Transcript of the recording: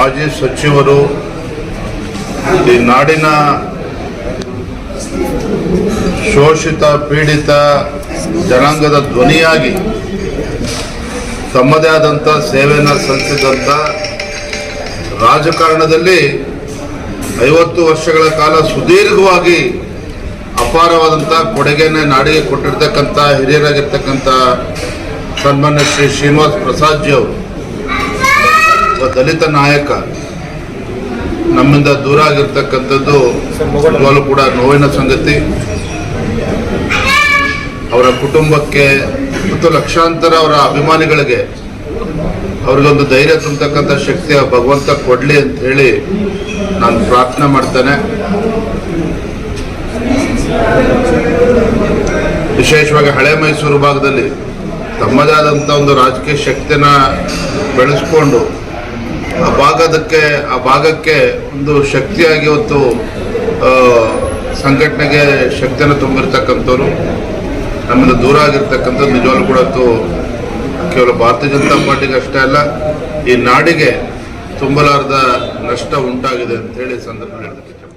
ಮಾಜಿ ಸಚಿವರು ಈ ನಾಡಿನ ಶೋಷಿತ ಪೀಡಿತ ಜನಾಂಗದ ಧ್ವನಿಯಾಗಿ ತಮ್ಮದೇ ಆದಂಥ ಸೇವೆಯನ್ನು ಸಲ್ಲಿಸಿದಂಥ ರಾಜಕಾರಣದಲ್ಲಿ ಐವತ್ತು ವರ್ಷಗಳ ಕಾಲ ಸುದೀರ್ಘವಾಗಿ ಅಪಾರವಾದಂಥ ಕೊಡುಗೆಯನ್ನು ನಾಡಿಗೆ ಕೊಟ್ಟಿರ್ತಕ್ಕಂಥ ಹಿರಿಯರಾಗಿರ್ತಕ್ಕಂಥ ಸನ್ಮಾನ್ಯ ಶ್ರೀ ಶ್ರೀನಿವಾಸ್ ಪ್ರಸಾದ್ಜಿ ಅವರು ಒಬ್ಬ ದಲಿತ ನಾಯಕ ನಮ್ಮಿಂದ ದೂರ ಆಗಿರ್ತಕ್ಕಂಥದ್ದು ನಿಜವಾಗ್ಲೂ ಕೂಡ ನೋವಿನ ಸಂಗತಿ. ಅವರ ಕುಟುಂಬಕ್ಕೆ ಮತ್ತು ಲಕ್ಷಾಂತರ ಅವರ ಅಭಿಮಾನಿಗಳಿಗೆ ಅವ್ರಿಗೊಂದು ಧೈರ್ಯ ತುಂಬತಕ್ಕಂಥ ಶಕ್ತಿ ಆ ಭಗವಂತ ಕೊಡಲಿ ಅಂತ ಹೇಳಿ ನಾನು ಪ್ರಾರ್ಥನೆ ಮಾಡ್ತೇನೆ. ವಿಶೇಷವಾಗಿ ಹಳೆ ಮೈಸೂರು ಭಾಗದಲ್ಲಿ ತಮ್ಮದೇ ಆದಂಥ ಒಂದು ರಾಜಕೀಯ ಶಕ್ತಿನ ಬೆಳೆಸ್ಕೊಂಡು ಆ ಭಾಗದಕ್ಕೆ, ಆ ಭಾಗಕ್ಕೆ ಒಂದು ಶಕ್ತಿಯಾಗಿ ಇವತ್ತು ಸಂಘಟನೆಗೆ ಶಕ್ತಿಯನ್ನು ತುಂಬಿರ್ತಕ್ಕಂಥವ್ರು, ನಮ್ಮಿಂದ ದೂರ ಆಗಿರ್ತಕ್ಕಂಥದ್ದು ನಿಜವಾಗ್ಲೂ ಕೂಡ ಇವತ್ತು ಕೇವಲ ಭಾರತೀಯ ಜನತಾ ಪಾರ್ಟಿಗೆ ಅಷ್ಟೇ ಅಲ್ಲ, ಈ ನಾಡಿಗೆ ತುಂಬಲಾರದ ನಷ್ಟ ಉಂಟಾಗಿದೆ ಅಂತ ಹೇಳಿ ಸಂದರ್ಭ ಹೇಳ್ತೀನಿ